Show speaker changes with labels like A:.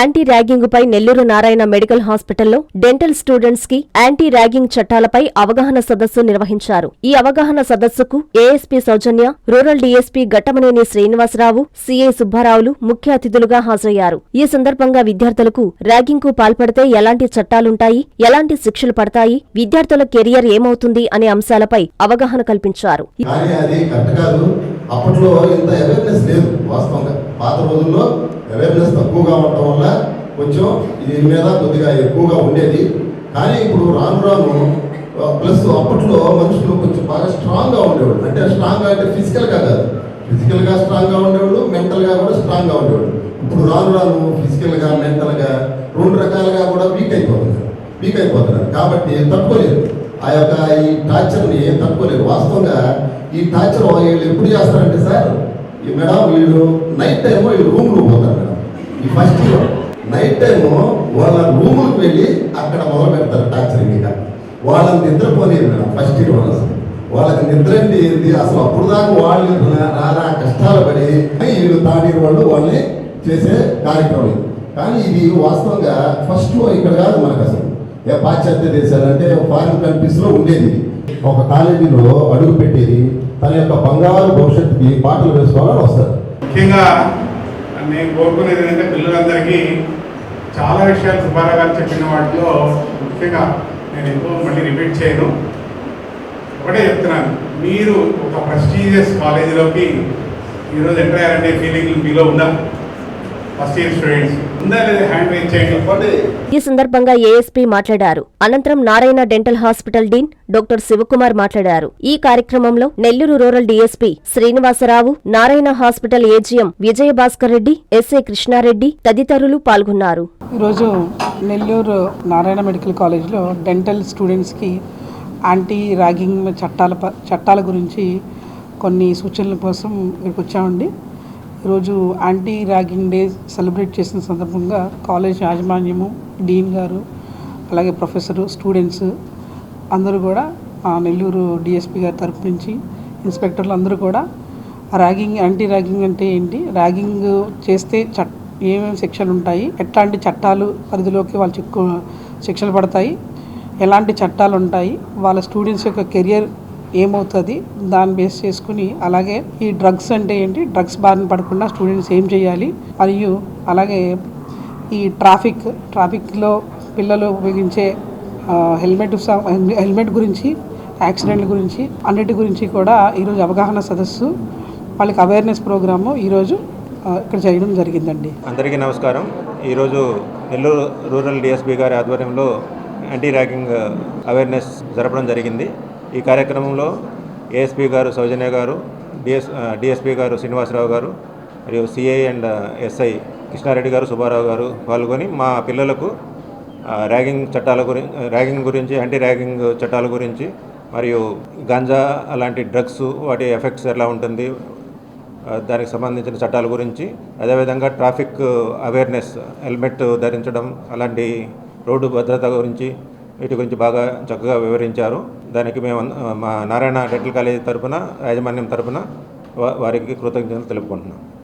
A: Anti ragging పై Nellore Narayana medical హాస్పిటల్లో dental స్టూడెంట్స్కి యాంటీ ర్యాగింగ్ చట్టాలపై అవగాహన సదస్సు నిర్వహించారు. ఈ అవగాహన సదస్సుకు ASP Soujanya rural DSP Gattamaneni Srinivasarao CI సుబ్బారావులు ముఖ్య అతిథులుగా హాజరయ్యారు. ఈ సందర్భంగా విద్యార్థులకు ర్యాగింగ్కు పాల్పడితే ఎలాంటి చట్టాలుంటాయి ఎలాంటి శిక్షలు పడతాయి విద్యార్థుల కెరియర్ ఏమవుతుంది అనే అంశాలపై అవగాహన కల్పించారు.
B: అప్పట్లో ఇంత అవేర్నెస్ లేదు వాస్తవంగా. పాత రోజుల్లో అవేర్నెస్ తక్కువగా ఉండటం వల్ల కొంచెం దీని మీద కొద్దిగా ఎక్కువగా ఉండేది. కానీ ఇప్పుడు రాను రాను ప్లస్ అప్పట్లో మనుషులు కొంచెం బాగా స్ట్రాంగ్గా ఉండేవాడు అంటే స్ట్రాంగ్గా అంటే ఫిజికల్గా కాదు. ఫిజికల్గా స్ట్రాంగ్గా ఉండేవాడు మెంటల్గా కూడా స్ట్రాంగ్గా ఉండేవాడు ఇప్పుడు రాను రాను ఫిజికల్గా మెంటల్గా రెండు రకాలుగా కూడా వీక్ అయిపోతున్నారు. వీక్ అయిపోతున్నారు. కాబట్టి తట్టుకోలేదు. ఆ యొక్క ఈ టార్చర్ని తట్టుకోలేరు వాస్తవంగా ఈ టార్చర్ వీళ్ళు ఎప్పుడు చేస్తారంటే సార్ ఈ మేడం వీళ్ళు నైట్ టైము వీళ్ళు రూమ్లో పోతారు మేడం. ఈ ఫస్ట్ ఇయర్ నైట్ టైము వాళ్ళ రూములకు వెళ్ళి అక్కడ మొదలు పెడతారు టార్చరింగ్ ఇక వాళ్ళని నిద్రపోలేదు మేడం ఫస్ట్ ఇయర్ వాళ్ళు. వాళ్ళకి నిద్ర అంటే ఏంటి అసలు అప్పుడు దాకా వాళ్ళు నానా కష్టాలు పడి వీళ్ళు తాడీరు వాళ్ళు వాళ్ళని చేసే కార్యక్రమం ఇది. కానీ ఇది వాస్తవంగా ఫస్ట్ ఇక్కడ కాదు మనకు అసలు. ఏ పాశ్చాత్య దేశాలు అంటే ఫారిన్ కంట్రీస్లో ఉండేది. ఒక కాలేజీలో అడుగు పెట్టేది తన యొక్క బంగారు భవిష్యత్తుకి పాటలు వేసుకోవాలని వస్తారు.
C: ముఖ్యంగా నేను కోరుకునేది ఏంటంటే పిల్లలందరికీ చాలా విషయాలు సుబ్బారావు గారు చెప్పిన వాటిలో ముఖ్యంగా నేను ఎక్కువ మళ్ళీ రిపీట్ చేయను. ఒకటే చెప్తున్నాను మీరు ఒక ప్రెస్టీజియస్ కాలేజీలోకి ఈరోజు ఎంటర్ అయ్యారంటే ఫీలింగ్ మీలో ఉందా
A: ఈ సందర్భంగా ఏఎస్పీ మాట్లాడారు. అనంతరం Narayana dental hospital dean doctor Sivakumar మాట్లాడారు. ఈ కార్యక్రమంలో Nellore rural DSP Srinivasarao Narayana hospital AGM Vijayabhaskar Reddy SA Krishnareddy తదితరులు పాల్గొన్నారు.
D: ఈరోజు నెల్లూరు నారాయణ మెడికల్ కాలేజ్లో డెంటల్ స్టూడెంట్స్కి యాంటీ ర్యాగింగ్ చట్టాల ప- చట్టాల గురించి కొన్ని సూచనల కోసం ఇక్కడికి వచ్చామండి. ఈరోజు యాంటీ ర్యాగింగ్ డే సెలబ్రేట్ చేసిన సందర్భంగా కాలేజ్ యాజమాన్యము డీన్ గారు అలాగే ప్రొఫెసరు స్టూడెంట్స్ అందరూ కూడా ఆ నెల్లూరు డిఎస్పి గారి తరపు నుంచి ఇన్స్పెక్టర్లు అందరూ కూడా ర్యాగింగ్ యాంటీ ర్యాగింగ్ అంటే ఏంటి? ర్యాగింగ్ చేస్తే చట్ ఏమేమి శిక్షలు ఉంటాయి? ఎట్లాంటి చట్టాలు పరిధిలోకి వాళ్ళు చిక్కు శిక్షలు పడతాయి? ఎలాంటి చట్టాలు ఉంటాయి? వాళ్ళ స్టూడెంట్స్ యొక్క కెరియర్ ఏమవుతుంది? దాన్ని బేస్ చేసుకుని అలాగే ఈ డ్రగ్స్ అంటే ఏంటి? డ్రగ్స్ బారిన పడకుండా స్టూడెంట్స్ ఏం చేయాలి? మరియు అలాగే ఈ ట్రాఫిక్ ట్రాఫిక్లో పిల్లలు ఉపయోగించే హెల్మెట్ హెల్మెట్ గురించి యాక్సిడెంట్ల గురించి అన్నిటి గురించి కూడా ఈరోజు అవగాహన సదస్సు వాళ్ళకి అవేర్నెస్ ప్రోగ్రాము ఈరోజు ఇక్కడ చేయడం జరిగిందండి.
E: అందరికీ నమస్కారం. ఈరోజు నెల్లూరు రూరల్ డిఎస్పీ గారి ఆధ్వర్యంలో యాంటీ ర్యాగింగ్ అవేర్నెస్ జరపడం జరిగింది. ఈ కార్యక్రమంలో ఏఎస్పీ గారు సౌజన్య గారు డిఎస్ డిఎస్పీ గారు శ్రీనివాసరావు గారు మరియు సిఐ అండ్ ఎస్ఐ కృష్ణారెడ్డి గారు సుబ్బారావు గారు పాల్గొని మా పిల్లలకు ర్యాగింగ్ చట్టాల గురించి ర్యాగింగ్ గురించి యాంటీ ర్యాగింగ్ చట్టాల గురించి మరియు గాంజా అలాంటి డ్రగ్స్ వాటి ఎఫెక్ట్స్ ఎలా ఉంటుంది దానికి సంబంధించిన చట్టాల గురించి అదేవిధంగా ట్రాఫిక్ అవేర్నెస్ హెల్మెట్ ధరించడం అలాంటి రోడ్డు భద్రత గురించి వీటి గురించి బాగా చక్కగా వివరించారు. దానికి మేము మా నారాయణ డెంటల్ కాలేజీ తరపున యాజమాన్యం తరపున వారికి కృతజ్ఞతలు తెలుపుకుంటున్నాం.